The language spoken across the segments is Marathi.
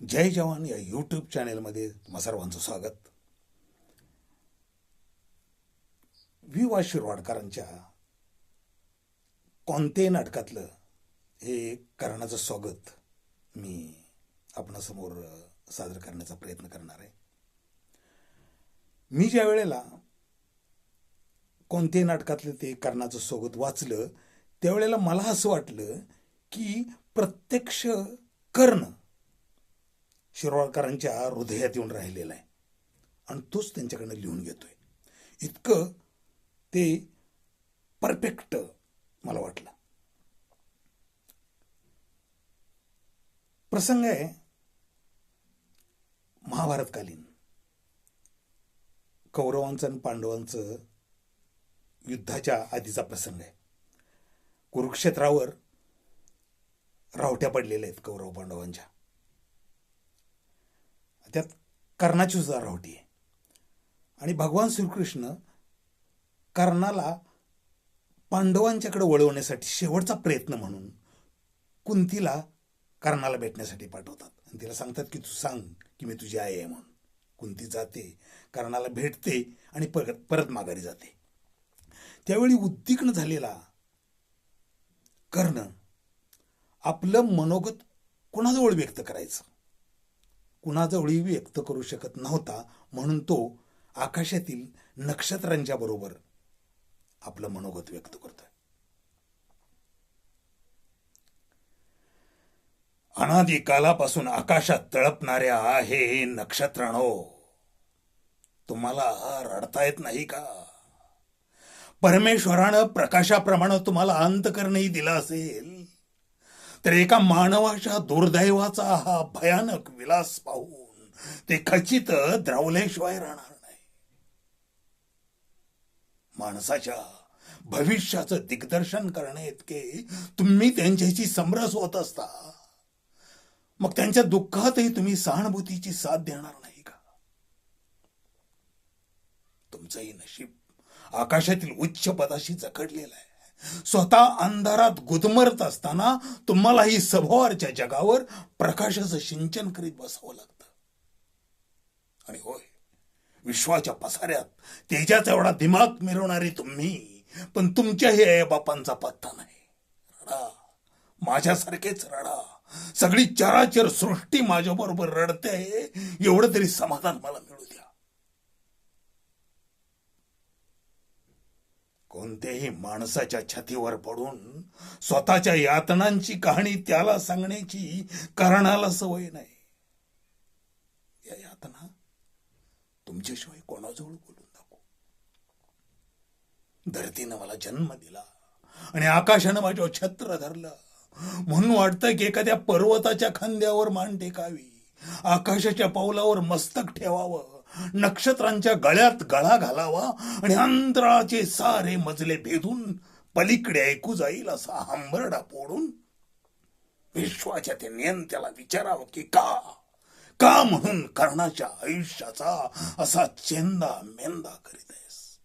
जय जवान या यूट्यूब चॅनेलमध्ये तुम्हा सर्वांचं स्वागत. वि वा शिरवाडकरांच्या कोणत्याही नाटकातलं हे करण्याचं स्वागत मी आपणासमोर सादर करण्याचा प्रयत्न करणार आहे. मी ज्या वेळेला कोणते नाटकातलं ते कर्णाचं स्वागत वाचलं त्यावेळेला मला असं वाटलं की प्रत्यक्ष कर्ण शिरवाळकरांच्या हृदयात येऊन राहिलेला आहे. आणि तोच त्यांच्याकडनं लिहून घेतोय. इतकं ते परफेक्ट मला वाटलं. प्रसंग आहे महाभारतकालीन. कौरवांचं आणि पांडवांचं युद्धाच्या आधीचा प्रसंग आहे. कुरुक्षेत्रावर रावट्या पडलेल्या आहेत कौरव पांडवांच्या. त्यात कर्णाची सुद्धा रावटी आहे. आणि भगवान श्रीकृष्ण कर्णाला पांडवांच्याकडे वळवण्यासाठी शेवटचा प्रयत्न म्हणून कुंतीला कर्णाला भेटण्यासाठी पाठवतात. आणि तिला सांगतात की तू सांग की मी तुझी आई आहे म्हणून. कुंती जाते कर्णाला भेटते आणि परत परत माघारी जाते. त्यावेळी उद्विग्न झालेला कर्ण आपलं मनोगत कोणाजवळ व्यक्त करायचं? कुणाजवळही व्यक्त करू शकत नव्हता म्हणून तो आकाशातील नक्षत्रांच्या बरोबर आपलं मनोगत व्यक्त करतोय. अनादी कालापासून आकाशात तळपणाऱ्या आहे नक्षत्राणो तुम्हाला रडता येत नाही का? परमेश्वरानं प्रकाशाप्रमाणे तुम्हाला अंतकरणही दिला असेल. तर एका मानवाच्या दुर्दैवाचा हा भयानक विलास पाहून ते खचित द्रावल्याशिवाय राहणार नाही. माणसाच्या भविष्याचं दिग्दर्शन करणे इतके तुम्ही त्यांच्याशी समरस होत असता मग त्यांच्या दुःखातही तुम्ही सहानुभूतीची साथ देणार नाही का? तुमचंही नशीब आकाशातील उच्च पदाशी जखडलेलं आहे. स्वतः अंधारात गुदमरत असताना तुम्हालाही सभोवारच्या जगावर प्रकाशाचं सिंचन करीत बसावं लागतं. आणि होय विश्वाच्या पसाऱ्यात तेजाचा एवढा दिमाग मिरवणारी तुम्ही पण तुमच्याही आईबापांचा पत्ता नाही. रडा माझ्यासारखेच रडा. सगळी चराचर सृष्टी माझ्याबरोबर रडते एवढं तरी समाधान मला मिळू कोणत्याही माणसाच्या छातीवर पडून स्वतःच्या यातनांची कहाणी त्याला सांगण्याची कारणाला सवय नाही. या यातना तुमच्याशिवाय कोणाजवळ बोलून दाखवू? धरतीनं मला जन्म दिला आणि आकाशानं माझ्यावर छत्र धरलं. म्हणून वाटतं की एखाद्या पर्वताच्या खांद्यावर मान टेकावी आकाशाच्या पावलावर मस्तक ठेवावं. नक्षत्रांच्या गळ्यात गळा घालावा आणि अंतराचे सारे मजले भेदून पलीकडे ऐकू जाईल असा हंबरडा पोडून विश्वाच्या ते नियंत्याला विचारावं की का? का म्हणून कर्णाच्या आयुष्याचा असा चेंदा मेंदा करीत आहेस?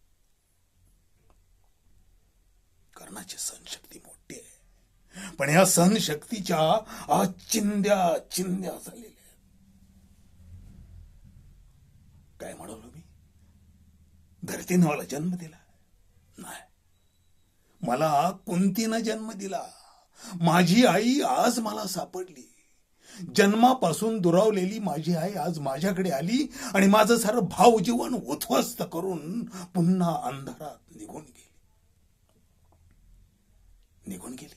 कर्णाची सहनशक्ती मोठी आहे. पण या सहनशक्तीच्या आज चिंध्या चिंद्या झालेल्या आहेत काय म्हणालो मी? धरतीनं मला जन्म दिला. नाही. मला कुंतीनं जन्म दिला. माझी आई आज मला सापडली. जन्मापासून दुरावलेली माझी आई आज माझ्याकडे आली आणि माझं सारं भाव जीवन उद्ध्वस्त करून पुन्हा अंधारात निघून गेली. निघून गेली?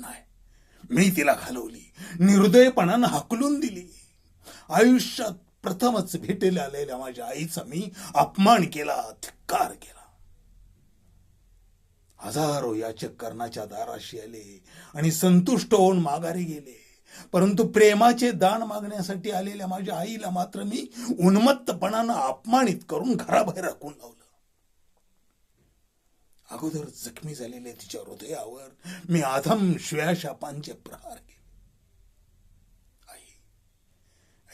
नाही. मी तिला घालवली. निर्दयपणानं हकलून दिली. आयुष्यात प्रथमच भेटेला आलेल्या माझ्या आईचा मी अपमान केला धिक्कार केला. हजारो याचक कर्णाच्या दाराशी आले आणि संतुष्ट होऊन माघारी गेले. परंतु प्रेमाचे दान मागण्यासाठी आलेल्या माझ्या आईला मात्र मी उन्मत्तपणानं अपमानित करून घराबाहेर राखून लावलं. अगोदर जखमी झालेल्या तिच्या हृदयावर मी आधम श्वेशापांचे प्रहार केले.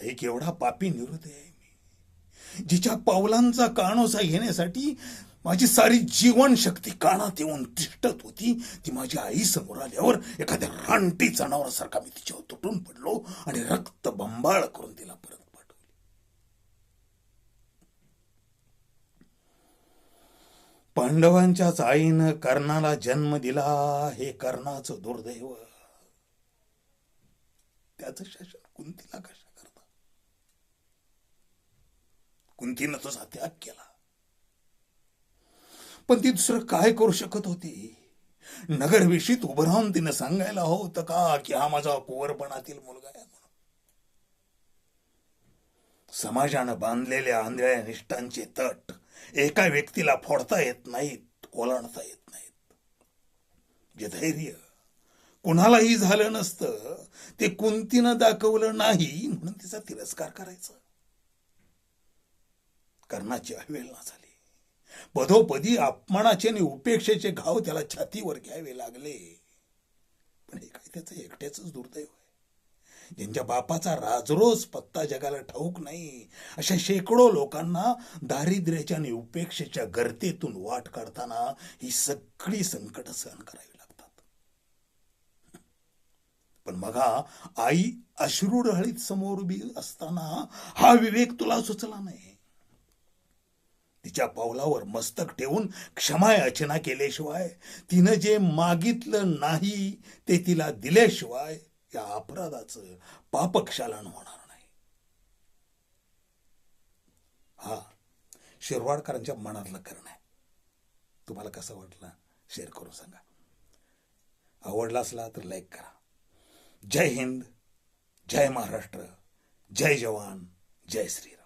एक एवढा केवढा पापी निवृत्त आहे मी. जिच्या पावलांचा काणोसा घेण्यासाठी माझी सारी जीवनशक्ती कानात येऊन तिष्ठत होती ती माझी आई समोर आल्यावर एखाद्या रानटी जनावरासारखा मी तिच्यावर तुटून पडलो आणि रक्त बंबाळ करून तिला परत पाठवली. पांडवांच्याच आईनं कर्णाला जन्म दिला हे कर्णाचं दुर्दैव. त्याचं शासन कुंतीला कशा करता कुंतीनं तसा त्याग केला. पण ती दुसरं काय करू शकत होती? नगरविषयीत उभं राहून तिनं सांगायला होतं का की हा माझा कुवरपणातील मुलगा आहे म्हणून? समाजानं बांधलेल्या आंधळ्या निष्ठांचे तट एका व्यक्तीला फोडता येत नाहीत ओलांडता येत नाहीत. जे धैर्य कुणालाही झालं नसतं ते कुंतीनं दाखवलं नाही म्हणून तिचा तिरस्कार करायचा. कर्णाची अवहेलना झाली. पदोपदी अपमानाचे आणि उपेक्षेचे घाव त्याला छातीवर घ्यावे लागले. पण हे काय त्याचं एकट्याच दुर्दैव आहे. ज्यांच्या बापाचा राजरोज पत्ता जगाला ठाऊक नाही अशा शेकडो लोकांना दारिद्र्याच्या आणि उपेक्षेच्या गर्तेतून वाट काढताना ही सगळी संकट सहन करावी लागतात. पण बघा आई अश्रुढळीत समोर उभी असताना हा विवेक तुला सुचला नाही. तिच्या पावलावर मस्तक ठेवून क्षमा याचना केल्याशिवाय तिनं जे मागितलं नाही ते तिला दिल्याशिवाय या अपराधाचं पापक्षालन होणार नाही. हा शिरवाडकरांच्या मनातलं करणं आहे. तुम्हाला कसं वाटलं? शेअर करून सांगा. आवडला असला तर लाईक करा. जय हिंद जय महाराष्ट्र जय जवान जय श्रीराम.